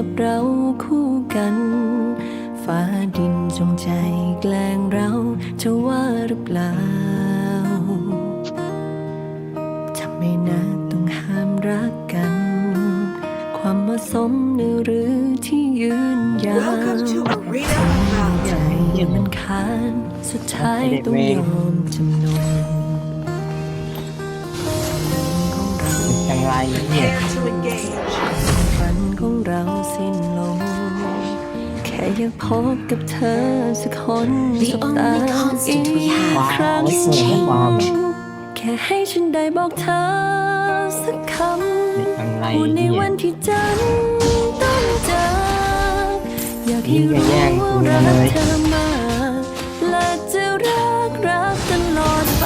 จับเราคู่กัน ฟ้าดินจงใจแกล้งเราจะว่าหรือเปล่าทำไมนะต้องห้ามรักกัน ความเหมาะสมหรือหรือที่ยืนยาว Welcome to Arena ใจ Round. มันคานสุดท้ายต้องยอมจำนนของเราจังไรเนี่ย อยากพบกับเธอสักคน The สบตา only constant we อีก have ครั้ง is change. แค่ให้ฉันได้บอกเธอสักคำจังไรพูดในเนี่ยวันที่จันต้องเจออยากให้นี่รู้อย่าแย่งกูว่านะรัเลกยเธอมากและจะรักรักตลอดไป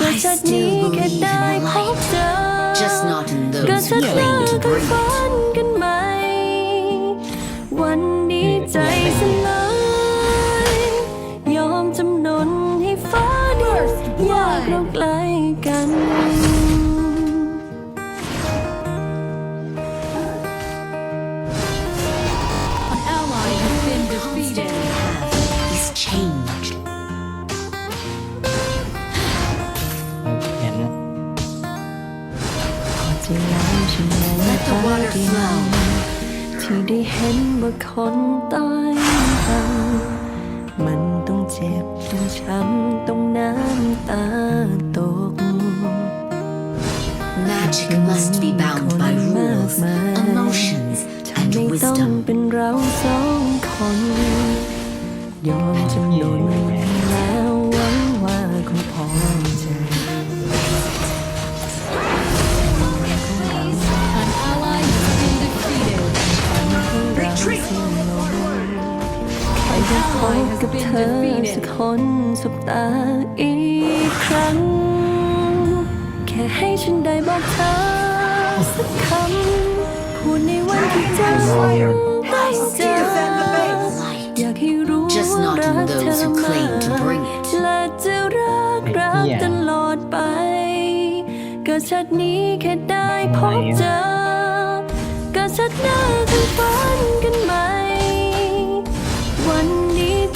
ก็ I ชัดนี้ still แค่ believe in ได้ the พบ light, เจอ just not in ก็ those ชัด who หน้า claim to กั สลายยอมจำนนให้ฟ้าดินอยากเราใกล้กัน Constant we have is change. เห็นพอจะแล้วฉันมอง Let the ฟ้า water ดิน flow. ที่ได้เห็นว่าคนตาย ต่างมันต้องเจ็บ ต้องช้ำ ต้องน้ำตาตก Magic must be bound by rules, emotions, ถ้า and ไม่ต้อง wisdom. เป็นเราสองคน ยอมจำนน กับเธอสักคนสบตาอีกครั้ง แค่ให้ฉันได้บอกเธอสักคำพูดในวันที่เจอต้องเจอ Defend the base. อยากให้รู้ Just ว่า not รั in กเธ those อ who มา claim to ก bring it. และจะรักรักไอ้เหี้ยตลอดไป ก็ชัดนี้แค่ได้พบเจอก็ชัดหน้ากันฝันกันไหมวันนี้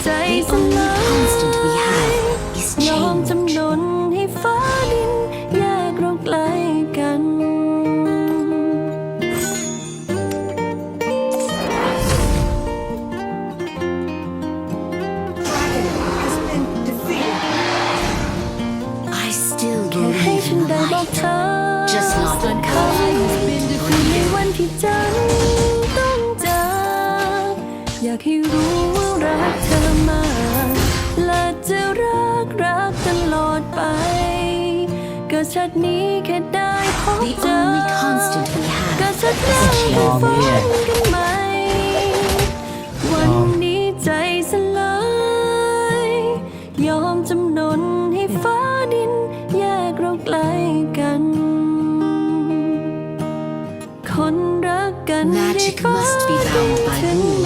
ใจ The ส only ลาย constant we have is ยอม change. จำนนให้ฟ้าดิน แยกเราไกลกัน Dragon has been defeated. I still แค่ให้ believe ฉัน in the ได้บอก light, เธอ just not สัก in ค those ำในวันที่จันทร์ต้องเจออยากให้รู้ ก็ชัดนี้แค่ได้พบ The เจอ only constant we ก็ have ชัดหน้ากันฝันกันไหม วันนี้ใจสลาย ยอมจำนนให้ฟ้าดิน แยกเราไกลกัน คนรักกันได้ Magic ฟ้า must be ดิน bound by ถึงไม่ rules, เ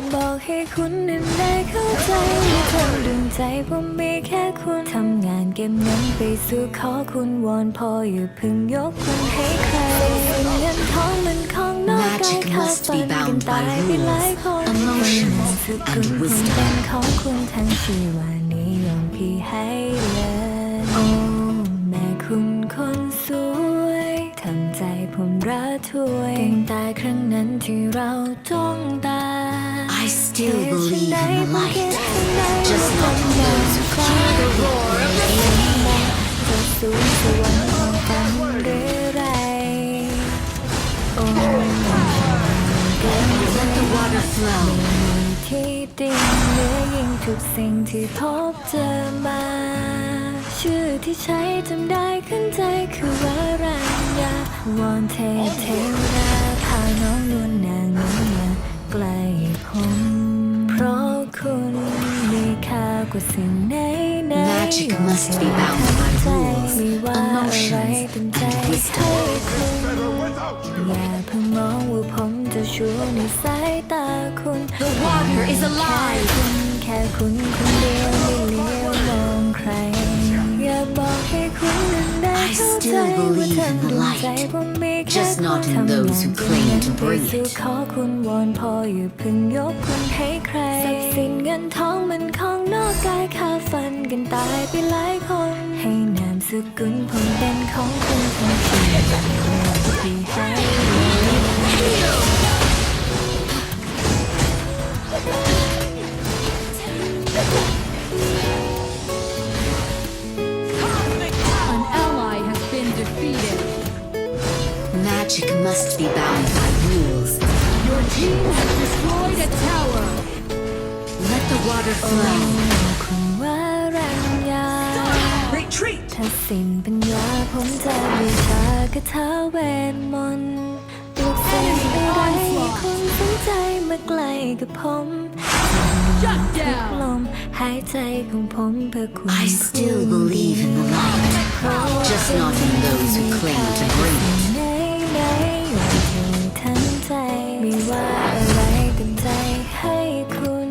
ากบอกให้คุณนั้นได้เข้าใจว่าคนดวงใจผมมีแค่คุณทำงานเก็บเงินไปสู่ขอคุณวอนพออย่าเพึ่งยกคุณให้ใครเงินทองมันของนอกกาย Magic ขาด must ฝั be นกัน bound ตาย by ไปหลาย rules, คน emotions, สุดคุณ and คง wisdom. เป็นของคุณทั้งชีวานิยมพี่ให้เลยโอ้แม่คุณคนสวยทำใจผมระทวยเก่งตายครั้งนั้นที่เราจ้องตา I still believe in the light. Just not in those who claim to bring it. จะสูงสวรรค์ของฝันหรือไรโอ้เกิน Let the water flow. ที่ดิ่งเหนือยิ่งทุกสิ่งที่พบเจอมา ชื่อที่ใช้จำได้ขึ้นใจคือวารัญญาวอนเทพเทวดาพาน้องนวลนางนี้มา ใกล้ผม เพราะคุณมีค่ากว่าสิ่งไหนไหน Magic must be bound by rules, ไม่ว่าอะไร emotions, เป็นใจ and ให้ wisdom. คุณอย่าเพิ่งมองว่าผมจะชัวร์ในสายตาคุณ The warrior is แค่ alive. คุณแค่คุณคนเดียวไม่เลี้ยวมองใคร อยากบอกให้คุณนั้นได้ I still believe ทั้ง in the ดวง light, ใจผมมีแค่ just not in ทำ those who งาน claim to bring it. ขอคุณวอนพออย่าเพิ่งยกคุณให้ใครทรัพย์สินเงินทองมันของนอกกายค่าฟันกันตายไปหลายคน ให้นามสกุลผมเป็นของคุณทั้งชีวิตที่ ผม Shut ทุก down. ลมหายใจของผมเพื่อคุณ I still believe in the light, just not in those who claim to bring it. ไหนไหนๆอยู่ที่ทันใจไม่ว่าอะไรเต็มใจให้คุณ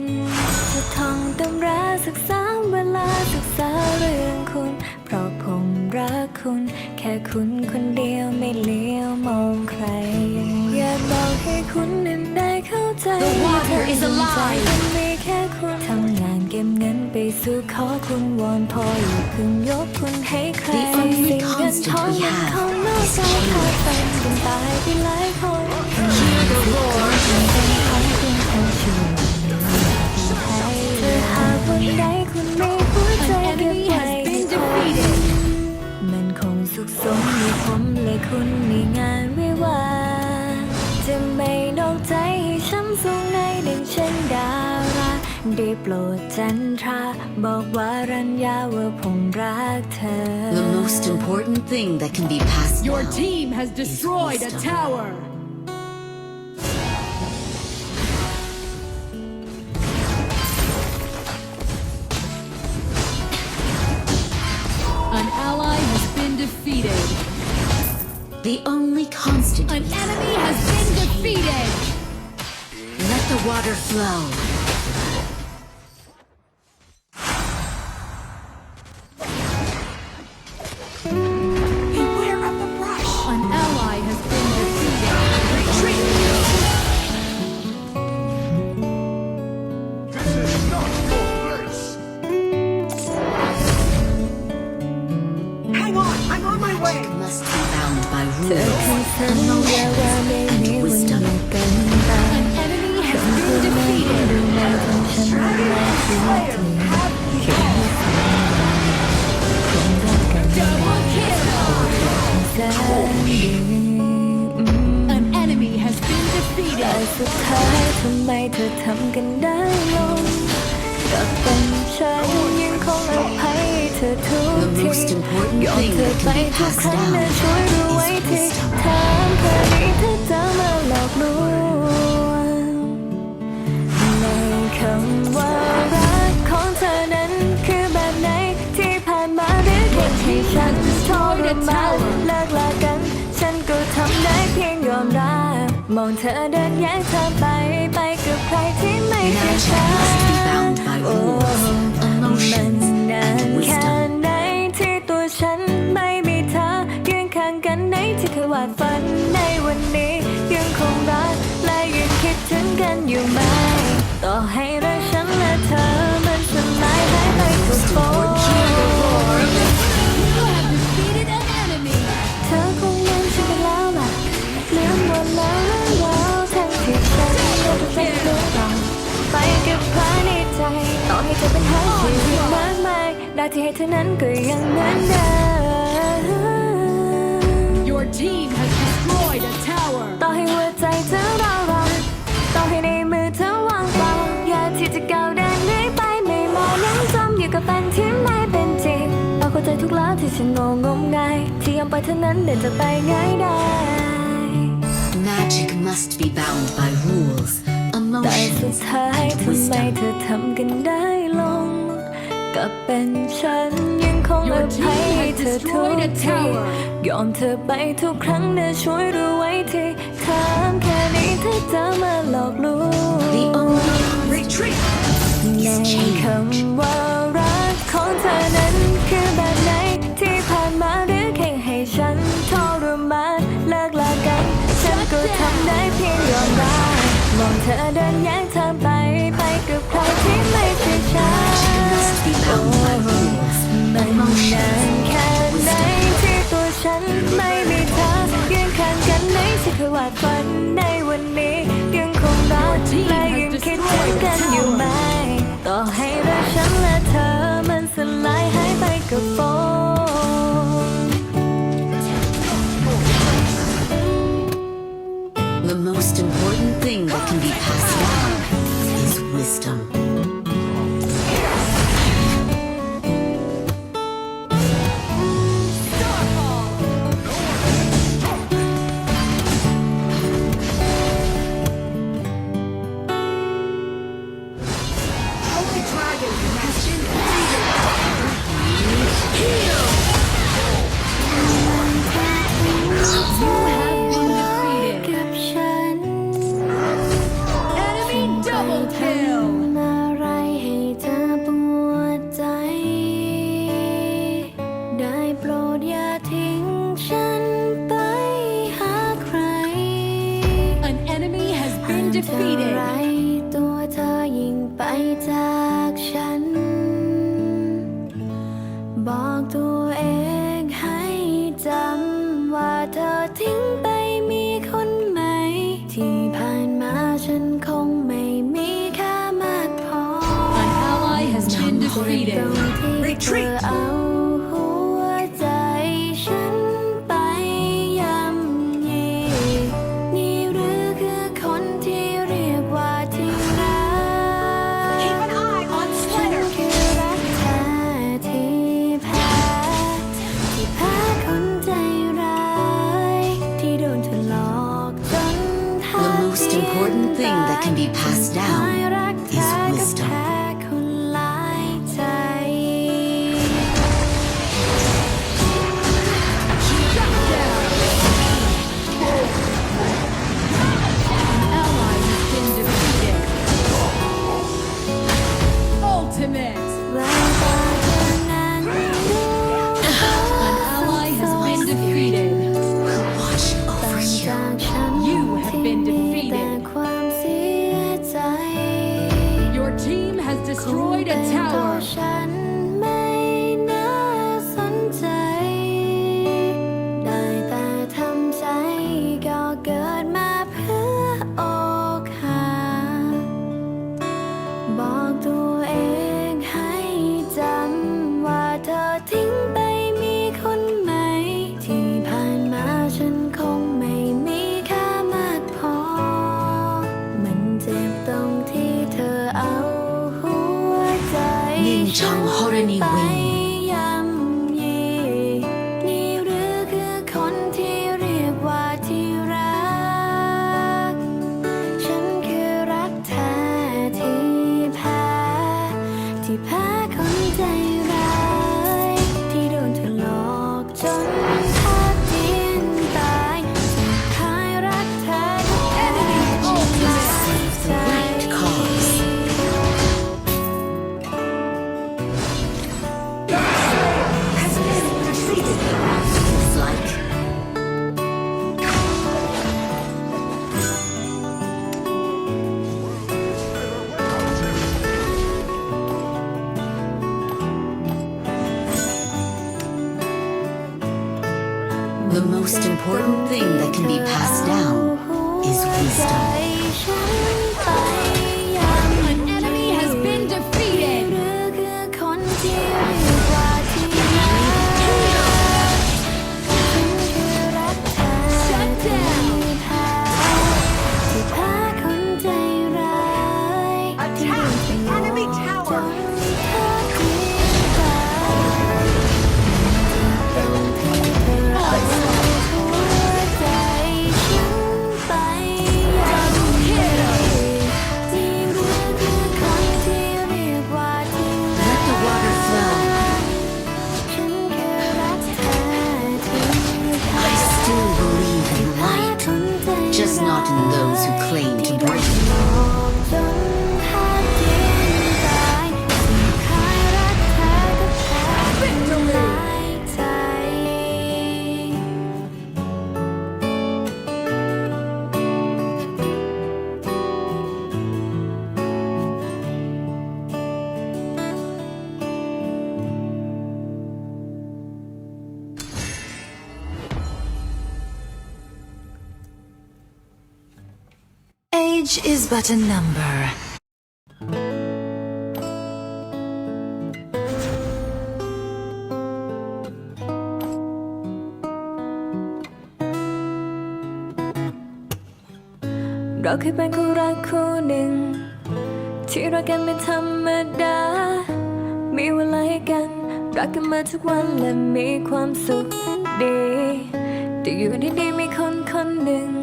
จะท่องตำราศึกษาเวลาศึกษาเรื่องคุณ เพราะผมรักคุณ แค่คุณคนเดียวไม่เลี้ยวมอง is ว่า alive ทั้งใจมีแค่คุณทำงานเก็บเงินไปสู่ขอคุณวอนพออย่าเพิ่งยกคุณให้ใคร The only สิ่งเงินทอง constant we มัน have ของนอก is กายขาด change. ฝันกันตายไปหลายคนให้นามสกุลเป็นของคุณทั้งชีวิตให้เธอหากวันใดคุณมีหัวใจ An เก็บ enemy ไว้ has ใน been ใจ defeated. มันคงสุขสมมีผมและคุณในงานวิวาห์ จะไม่นอกใจให้ช้ำสูงในดังเช่นดาราได้โปรดจันทรา บอกว่ารัญญาว่าผมรักเธอ The most important thing that can be passed Your down team has destroyed a wisdom. tower. An ally has been defeated. The only constant An we have enemy has been is change. defeated. Let the water flow. สุดท้ายทำไมเธอทำกันได้ลงกับเป็นฉันยังคงอภัยเธอทุกทียอมเธอไปทุกครั้งและช่วยดูไว้ที่ถามเธอนี้เธอจะมาหลอกลวงในคำว่ารักของเธอนั้นคือแบบไหนที่ผ่านมาหรือเพียงที่ฉันโทรมาเลิกลากัน ฉันก็ทำได้เพียงยอมรับ มองเธอเดินแยกเธอไปไปกับใครที่ไม่ใช่ฉัน มายได้ที่ให้เธอนั้นก็ยังเหมือนเดิม Your team has destroyed a tower. ต่อให้หัวใจเธอร้าวรานต่อให้ในมือเธอว่างเปล่าอยากที่จะก้าวเดินหนีไปไม่มองยังจมอยู่กับฝันที่ไม่เป็นจริงเราเข้าใจทุกแล้วที่ฉันงงงมงายที่ยอมไปเท่านั้นเดินจะไปง่ายได้ Magic must be bound by rules, แต่สุด emotions, ท้าย and ทำไม wisdom. เธอทำกันได้ลง กับเป็นฉันยังคงอภัยให้เธอทุกทียอมเธอไปทุกครั้งนะช่วยรู้ไว้ทีถามแค่นี้เธอจะมาหลอกลวงในคำว่ารักของเธอนั้นคือแบบไหนที่ผ่านมาหรือแค่ให้ฉันทรมานเลิกลากัน ฉันก็ทำได้เพียงยอมรับมองเธอเดินแยกเธอไปไปกับใครที่ไม่ใช่ฉัน มันนานแค่ไหนที่ตัวฉันไม่มีเธอยืนข้างกันไหนที่เคยวาดฝันในวันนี้ยังคงรักและยังคิดถึงกันอยู่ไหมต่อให้รักฉันและเธอมันสลายหายไปกับโฟม The most important thing that can be passed down is wisdom. ที่เธอเอาหัวใจฉันไปย่ำยีนี่หรือคือคนที่เรียกว่าที่รัก Keep an eye on ฉัน Slayer. คือรักแท้ที่แพ้ที่แพ้คนใจร้าย ที่โดนเธอหลอกจนแทบ The most important thing that can be passed down on horny wings. Just not in those who claim to bring 'Age is but a number. "เราเคยเป็นคู่รักคู่หนึ่ง ที่รักกันเป็นธรรมดา มีเวลาให้กัน รักกันมาทุกวันและมีความสุขดี แต่อยู่ดีๆมีคนคนหนึ่ง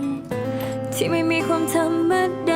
ที่ไม่มีความธรรมดา